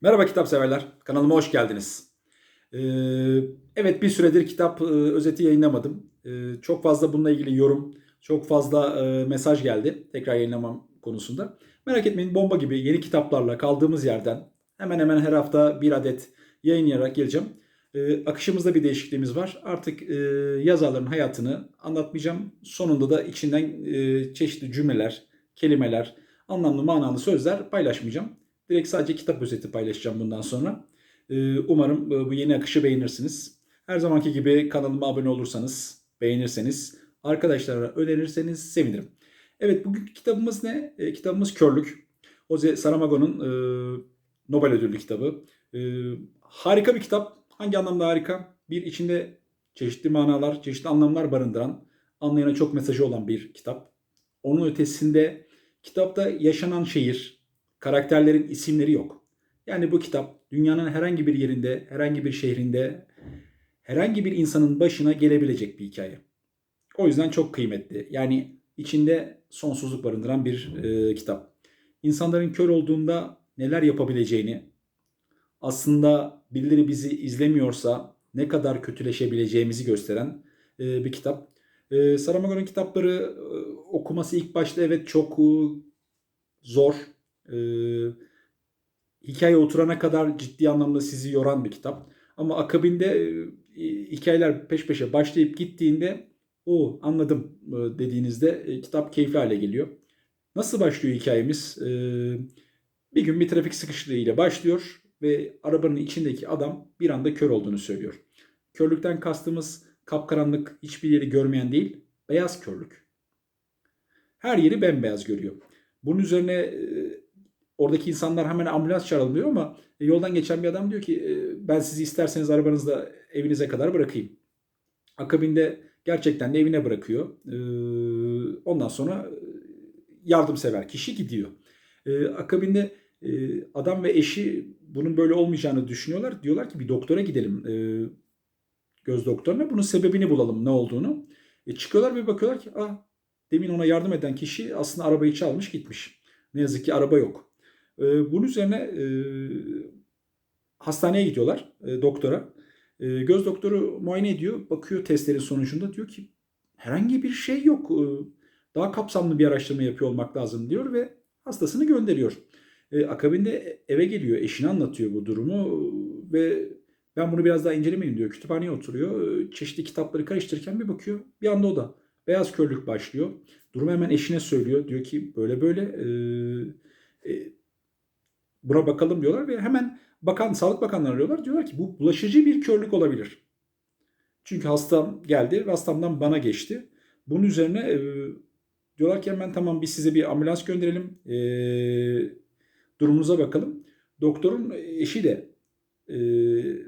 Merhaba kitap severler. Kanalıma hoş geldiniz. Ee, evet bir süredir kitap e, özeti yayınlamadım. Ee, çok fazla bununla ilgili yorum, çok fazla e, mesaj geldi tekrar yayınlamam konusunda. Merak etmeyin bomba gibi yeni kitaplarla kaldığımız yerden hemen hemen her hafta bir adet yayınlayarak geleceğim. Ee, akışımızda bir değişikliğimiz var. Artık e, yazarların hayatını anlatmayacağım. Sonunda da içinden çeşitli cümleler, kelimeler, anlamlı manalı sözler paylaşmayacağım. Direkt sadece kitap özeti paylaşacağım bundan sonra. Ee, Umarım e, bu yeni akışı beğenirsiniz. Her zamanki gibi kanalıma abone olursanız, beğenirseniz, arkadaşlara önerirseniz sevinirim. Evet bugünkü kitabımız ne? E, kitabımız Körlük. Jose Saramago'nun e, Nobel ödüllü kitabı. Harika bir kitap. Hangi anlamda harika? Bir içinde çeşitli manalar, çeşitli anlamlar barındıran, anlayana çok mesajı olan bir kitap. Onun ötesinde kitapta yaşanan şehir, karakterlerin isimleri yok. Yani bu kitap dünyanın herhangi bir yerinde, herhangi bir şehrinde, herhangi bir insanın başına gelebilecek bir hikaye. O yüzden çok kıymetli. Yani içinde sonsuzluk barındıran bir e, kitap. İnsanların kör olduğunda neler yapabileceğini, aslında birileri bizi izlemiyorsa ne kadar kötüleşebileceğimizi gösteren e, bir kitap. E, Saramago'nun kitapları e, okuması ilk başta evet çok e, zor. E, hikaye oturana kadar ciddi anlamda sizi yoran bir kitap. Ama akabinde e, hikayeler peş peşe başlayıp gittiğinde o anladım e, dediğinizde e, kitap keyifli hale geliyor. Nasıl başlıyor hikayemiz? E, bir gün bir trafik sıkışıklığı ile başlıyor ve arabanın içindeki adam bir anda kör olduğunu söylüyor. Körlükten kastımız kapkaranlık, hiçbir yeri görmeyen değil, beyaz körlük. Her yeri bembeyaz görüyor. Bunun üzerine e, oradaki insanlar hemen ambulans çağrılıyor ama e, yoldan geçen bir adam diyor ki e, ben sizi isterseniz arabanızda evinize kadar bırakayım. Akabinde gerçekten de evine bırakıyor. E, ondan sonra yardımsever kişi gidiyor. Akabinde adam ve eşi bunun böyle olmayacağını düşünüyorlar. Diyorlar ki bir doktora gidelim. Göz doktoruna bunun sebebini bulalım ne olduğunu. E, çıkıyorlar ve bakıyorlar ki ah demin ona yardım eden kişi aslında arabayı çalmış gitmiş. Ne yazık ki araba yok. E, bunun üzerine e, hastaneye gidiyorlar e, doktora. E, göz doktoru muayene ediyor. Bakıyor testlerin sonucunda diyor ki herhangi bir şey yok. E, daha kapsamlı bir araştırma yapıyor olmak lazım diyor ve hastasını gönderiyor. E, akabinde eve geliyor, eşine anlatıyor bu durumu ve ben bunu biraz daha incelemeyeyim diyor. Kütüphaneye oturuyor. E, çeşitli kitapları karıştırırken bir bakıyor. Bir anda o da beyaz körlük başlıyor. Durumu hemen eşine söylüyor. Diyor ki böyle böyle e, e, buna bakalım diyorlar ve hemen bakan Sağlık Bakanları arıyorlar. Diyorlar ki bu bulaşıcı bir körlük olabilir. Çünkü hastam geldi ve hastamdan bana geçti. Bunun üzerine e, diyorlar ki hemen tamam biz size bir ambulans gönderelim. E, durumunuza bakalım. Doktorun eşi de e,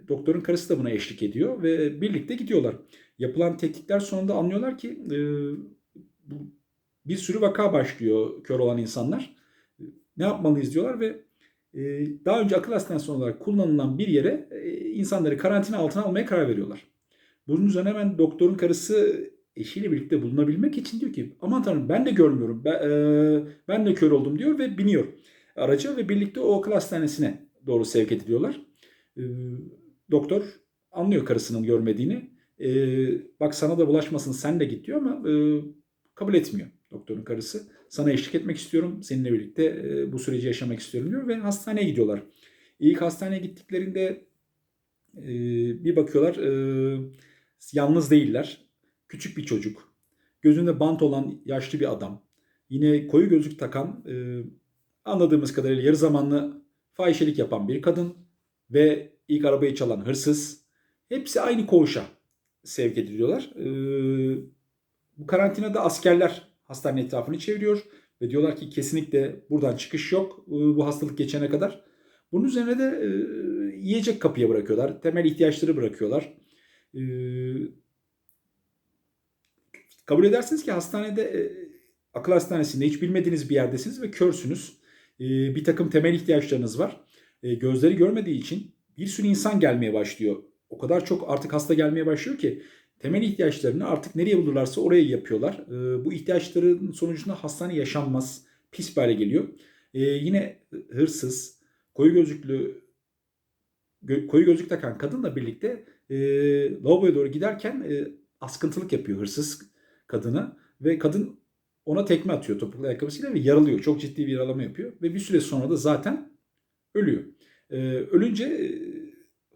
doktorun karısı da buna eşlik ediyor ve birlikte gidiyorlar. Yapılan tetkikler sonunda anlıyorlar ki e, bir sürü vaka başlıyor kör olan insanlar. Ne yapmalıyız diyorlar ve daha önce akıl hastanesi olarak kullanılan bir yere e, insanları karantina altına almaya karar veriyorlar. Bunun üzerine hemen doktorun karısı eşiyle birlikte bulunabilmek için diyor ki aman tanrım ben de görmüyorum ben, e, ben de kör oldum diyor ve biniyor araca ve birlikte o akıl hastanesine doğru sevk ediliyorlar. E, doktor anlıyor karısının görmediğini. E, bak sana da bulaşmasın sen de git diyor ama e, kabul etmiyor doktorun karısı. Sana eşlik etmek istiyorum. Seninle birlikte e, bu süreci yaşamak istiyorum diyor ve hastaneye gidiyorlar. İlk hastaneye gittiklerinde e, bir bakıyorlar e, yalnız değiller. Küçük bir çocuk. Gözünde bant olan yaşlı bir adam. Yine koyu gözlük takan anladığımız kadarıyla yarı zamanlı fahişelik yapan bir kadın ve ilk arabayı çalan hırsız. Hepsi aynı koğuşa sevk ediliyorlar. Bu karantinada askerler hastane etrafını çeviriyor ve diyorlar ki kesinlikle buradan çıkış yok e, bu hastalık geçene kadar. Bunun üzerine de e, yiyecek kapıya bırakıyorlar. Temel ihtiyaçları bırakıyorlar. E, kabul edersiniz ki hastanede e, akıl hastanesinde hiç bilmediğiniz bir yerdesiniz ve körsünüz. E, bir takım temel ihtiyaçlarınız var. E, gözleri görmediği için bir sürü insan gelmeye başlıyor. O kadar çok artık hasta gelmeye başlıyor ki temel ihtiyaçlarını artık nereye bulurlarsa oraya yapıyorlar. E, bu ihtiyaçların sonucunda hastane yaşanmaz, pis bir hale geliyor. E, yine hırsız, koyu gözlüklü gö- koyu gözlük takan kadınla birlikte e, lavaboya doğru giderken e, askıntılık yapıyor hırsız kadına ve kadın ona tekme atıyor topuklu ayakkabısıyla ve yaralıyor. Çok ciddi bir yaralama yapıyor ve bir süre sonra da zaten ölüyor. E, ölünce e,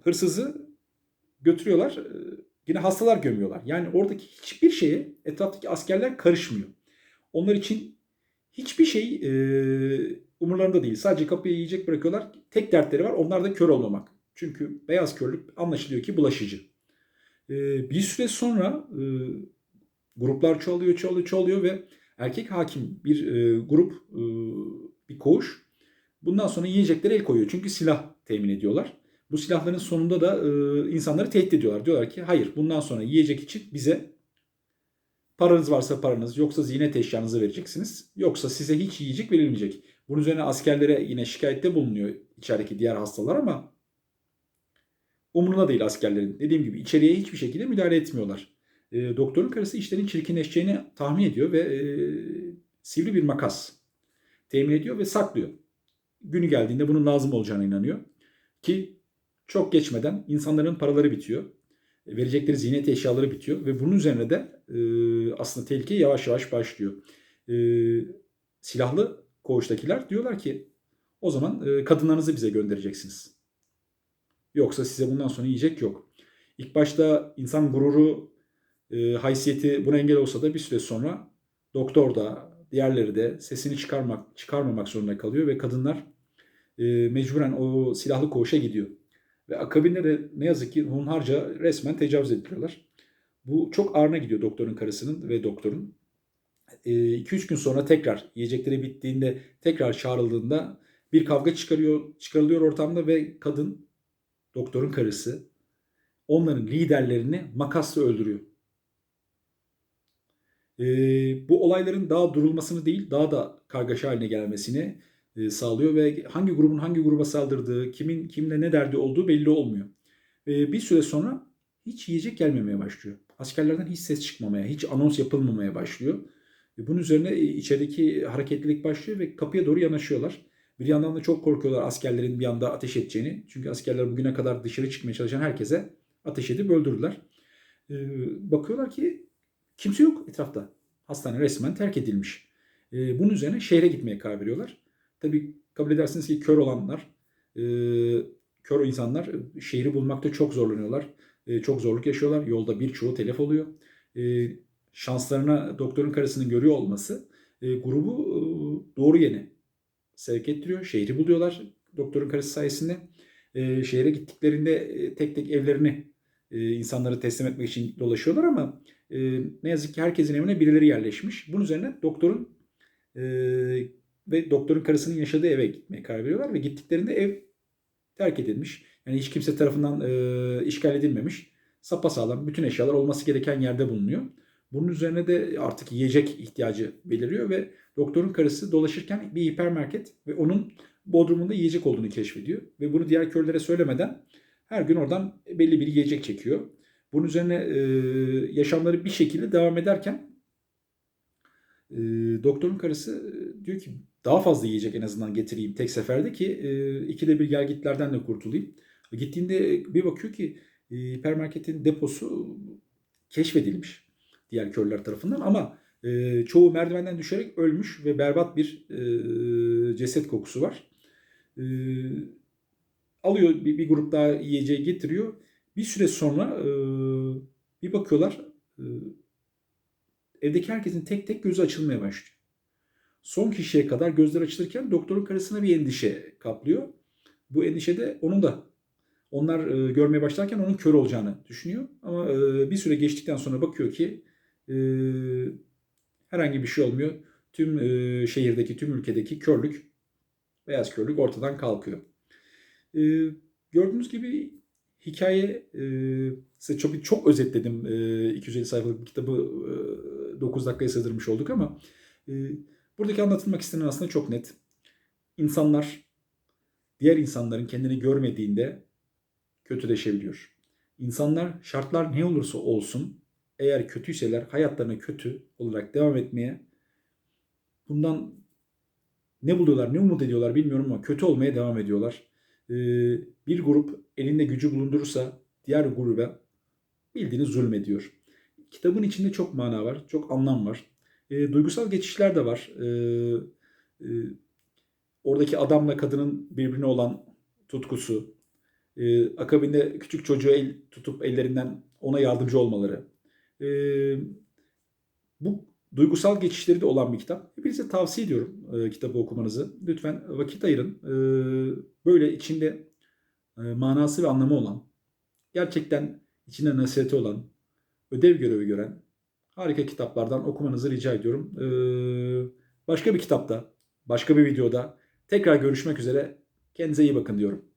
hırsızı götürüyorlar. e, yine hastalar gömüyorlar. Yani oradaki hiçbir şeye etraftaki askerler karışmıyor. Onlar için hiçbir şey e, umurlarında değil. Sadece kapıya yiyecek bırakıyorlar. Tek dertleri var. Onlar da kör olmamak. Çünkü beyaz körlük anlaşılıyor ki bulaşıcı. E, bir süre sonra e, gruplar çoğalıyor, çoğalıyor, çoğalıyor ve erkek hakim bir e, grup, e, bir koğuş bundan sonra yiyeceklere el koyuyor. Çünkü silah temin ediyorlar. Bu silahların sonunda da e, insanları tehdit ediyorlar. Diyorlar ki hayır bundan sonra yiyecek için bize paranız varsa paranız yoksa ziynet eşyanızı vereceksiniz. Yoksa size hiç yiyecek verilmeyecek. Bunun üzerine askerlere yine şikayette bulunuyor içerideki diğer hastalar ama umuruna değil askerlerin. Dediğim gibi içeriye hiçbir şekilde müdahale etmiyorlar. E, doktorun karısı işlerin çirkinleşeceğini tahmin ediyor ve e, sivri bir makas temin ediyor ve saklıyor. Günü geldiğinde bunun lazım olacağına inanıyor. Ki çok geçmeden insanların paraları bitiyor. E, Verecekleri ziynet eşyaları bitiyor ve bunun üzerine de e, aslında tehlike yavaş yavaş başlıyor. E, silahlı koğuştakiler diyorlar ki o zaman e, kadınlarınızı bize göndereceksiniz. Yoksa size bundan sonra yiyecek yok. İlk başta insan gururu, e, haysiyeti buna engel olsa da bir süre sonra doktor da diğerleri de sesini çıkarmak çıkarmamak zorunda kalıyor ve kadınlar e, mecburen o silahlı koğuşa gidiyor. Ve akabinde de ne yazık ki hunharca resmen tecavüz ediliyorlar. Bu çok ağrına gidiyor doktorun karısının ve doktorun. 2-3 gün sonra tekrar yiyecekleri bittiğinde tekrar çağrıldığında bir kavga çıkarıyor, çıkarılıyor ortamda ve kadın doktorun karısı onların liderlerini makasla öldürüyor. Ee, bu olayların daha durulmasını değil daha da kargaşa haline gelmesini sağlıyor ve hangi grubun hangi gruba saldırdığı, kimin kimle ne derdi olduğu belli olmuyor. Ee, bir süre sonra hiç yiyecek gelmemeye başlıyor. Askerlerden hiç ses çıkmamaya, hiç anons yapılmamaya başlıyor. E, Bunun üzerine e, içerideki hareketlilik başlıyor ve kapıya doğru yanaşıyorlar. Bir yandan da çok korkuyorlar askerlerin bir anda ateş edeceğini. Çünkü askerler bugüne kadar dışarı çıkmaya çalışan herkese ateş edip öldürdüler. Bakıyorlar ki kimse yok etrafta. Hastane resmen terk edilmiş. Bunun üzerine şehre gitmeye karar veriyorlar. Tabii kabul edersiniz ki kör olanlar, e, kör insanlar şehri bulmakta çok zorlanıyorlar. E, çok zorluk yaşıyorlar. Yolda birçoğu telef oluyor. E, şanslarına doktorun karısının görüyor olması e, grubu e, doğru yeni sevk ettiriyor. Şehri buluyorlar doktorun karısı sayesinde. E, şehre gittiklerinde e, tek tek evlerini e, insanları teslim etmek için dolaşıyorlar ama e, ne yazık ki herkesin evine birileri yerleşmiş. Bunun üzerine doktorun e, ve doktorun karısının yaşadığı eve gitmeye karar veriyorlar ve gittiklerinde ev terk edilmiş. Yani hiç kimse tarafından e, işgal edilmemiş. Sapasağlam bütün eşyalar olması gereken yerde bulunuyor. Bunun üzerine de artık yiyecek ihtiyacı beliriyor ve doktorun karısı dolaşırken bir hipermarket ve onun bodrumunda yiyecek olduğunu keşfediyor. Ve bunu diğer körlere söylemeden her gün oradan belli bir yiyecek çekiyor. Bunun üzerine e, yaşamları bir şekilde devam ederken e, doktorun karısı diyor ki daha fazla yiyecek en azından getireyim tek seferde ki e, ikide bir gelgitlerden de kurtulayım. Gittiğinde bir bakıyor ki e, hipermarketin deposu keşfedilmiş diğer körler tarafından ama e, çoğu merdivenden düşerek ölmüş ve berbat bir e, ceset kokusu var. E, alıyor bir, bir grup daha yiyeceği getiriyor. Bir süre sonra e, bir bakıyorlar e, evdeki herkesin tek tek gözü açılmaya başlıyor. Son kişiye kadar gözler açılırken doktorun karısına bir endişe kaplıyor. Bu endişe de onun da onlar e, görmeye başlarken onun kör olacağını düşünüyor. Ama e, bir süre geçtikten sonra bakıyor ki e, herhangi bir şey olmuyor. Tüm e, şehirdeki, tüm ülkedeki körlük, beyaz körlük ortadan kalkıyor. E, gördüğünüz gibi hikaye e, size çok çok özetledim. E, 250 sayfalık bir kitabı e, 9 dakikaya sığdırmış olduk ama e, buradaki anlatılmak istenen aslında çok net. İnsanlar diğer insanların kendini görmediğinde kötüleşebiliyor. İnsanlar şartlar ne olursa olsun eğer kötüyseler hayatlarına kötü olarak devam etmeye bundan ne buluyorlar, ne umut ediyorlar bilmiyorum ama kötü olmaya devam ediyorlar. Ee, bir grup elinde gücü bulundurursa diğer gruba bildiğiniz zulmediyor. Kitabın içinde çok mana var, çok anlam var. E, duygusal geçişler de var. E, e, oradaki adamla kadının birbirine olan tutkusu, e, akabinde küçük çocuğu el tutup ellerinden ona yardımcı olmaları. E, bu duygusal geçişleri de olan bir kitap. Hepinize tavsiye ediyorum e, kitabı okumanızı. Lütfen vakit ayırın. E, böyle içinde e, manası ve anlamı olan, gerçekten içinde nasihati olan, ödev görevi gören harika kitaplardan okumanızı rica ediyorum. E, başka bir kitapta, başka bir videoda tekrar görüşmek üzere. Kendinize iyi bakın diyorum.